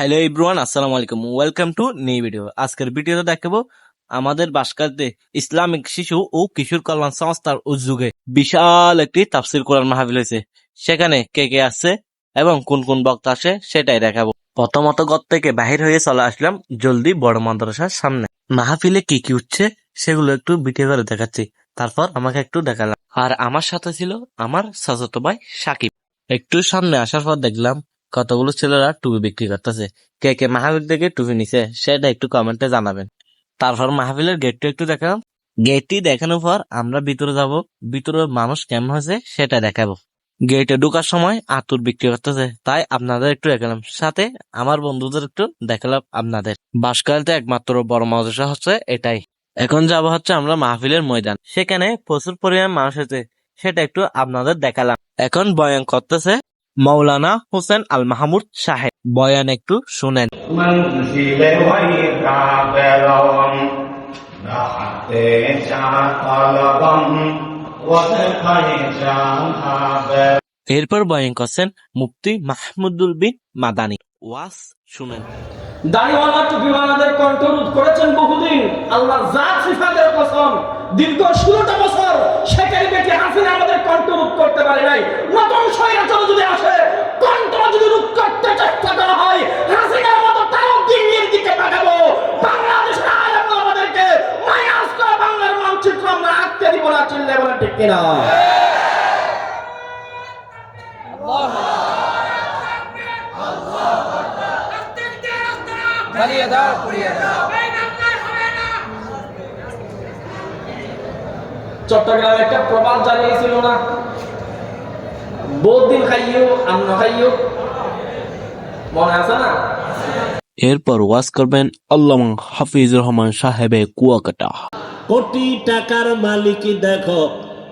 Hello ইব্রুয়ান আসসালামু আলাইকুম। Welcome to new video আজকের ভিডিওতে দেখাবো আমাদের বাসকাতে ইসলামিক শিশু ও কিশোর কল্যাণ সংস্থার উদ্যোগে বিশাল একটি তাফসির কোরআন মাহফিল হয়েছে। সেখানে কে কে আসছে এবং কোন কোন বক্তা আসে সেটাই দেখাবো। প্রথমত ঘর থেকে বাহির হয়ে চলে আসলাম জলদি বড় মাদ্রাসার সামনে। মাহফিলে কি কি উঠছে সেগুলো একটু ভিডিও করে দেখাচ্ছি। তারপর আমাকে একটু দেখালাম। আর আমার সাথে ছিল আমার চাচাতো ভাই সাকিব। একটু সামনে আসার পর দেখলাম কতগুলো ছেলেরা টুপি বিক্রি করতেছে? কে কে মাহফিল থেকে টুপি নিছে, সেটা একটু কমেন্টে জানাবেন। তারপর মাহফিলের গেটটা একটু দেখালাম গেটটি দেখানোর পর আমরা ভিতরে যাব ভিতরে মানুষ কেমন হয়েছে সেটা দেখাবো। গেটে ঢোকার সময় আতুর বিক্রি করতেছে, তাই আপনাদের একটু দেখালাম। সাথে আমার বন্ধুদের একটু দেখালাম আপনাদের। বাসকালতে একমাত্র বড় মাদ্রাসা হচ্ছে এটাই। এখন যাব হচ্ছে আমরা মাহফিলের ময়দান। সেখানে প্রচুর পরিমাণ মানুষ আছে সেটা একটু আপনাদের দেখালাম। এখন বয়ান করতেছে মৌলানা হোসেন আল মাহমুদ সাহেব। বয়ান একটু শুনেন। এরপর বয়ান করছেন মুফতি মাহমুদুল বিন মাদানি। ওয়াস শুনেন। দাড়িওয়ালা টুপিওয়ালাদের কণ্ঠরোধ করেছেন বহুদিন। আল্লাহর জাত সিফাতের কসম। দীর্ঘ ষোলোটা বছর সেখানে বেটে হাসিনা আমাদের কণ্ঠরোধ করতে পারে নাই। নতুন শহীদ কিনা চট্টগ্রামে একটা প্রবাদ জানিয়েছিল না? বৌদিন খাইও আন্ন খাইও। মনে আছে না? এরপর ওয়াজ করবেন আল্লামা হাফিজুর রহমান সাহেবে কুয়াকাটা। কোটি টাকার মালিক দেখো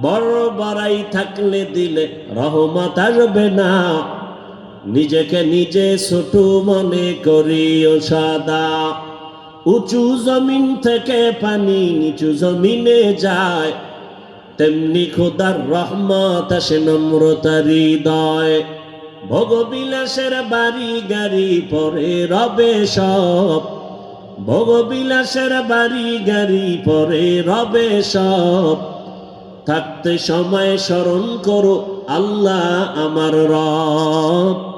বড় বড়াই থাকলে দিলে রহমত আসবে না। নিজেকে নিজে ছোট মনে করি ও সাদা। উঁচু জমিন থেকে পানি নিচু জমিনে যায়। তেমনি খোদার রহমত আসে নম্রতা হৃদয়। ভোগবিলাসের বাড়ি গাড়ি পরে রবে সব। ভোগবিলাসের বাড়ি গাড়ি পরে রবে সব। থাকতে সময় স্মরণ করো, আল্লাহ আমার রব।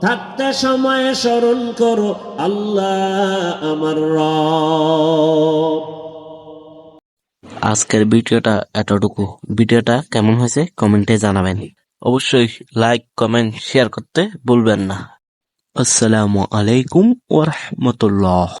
থাকতে সময় স্মরণ করো, আল্লাহ আমার রব। আজকের ভিডিওটা এতটুকু। ভিডিওটা কেমন হয়েছে কমেন্টে জানাবেন। অবশ্যই লাইক, কমেন্ট, শেয়ার করতে ভুলবেন না। আসসালামু আলাইকুম ওয়া রাহমাতুল্লাহ।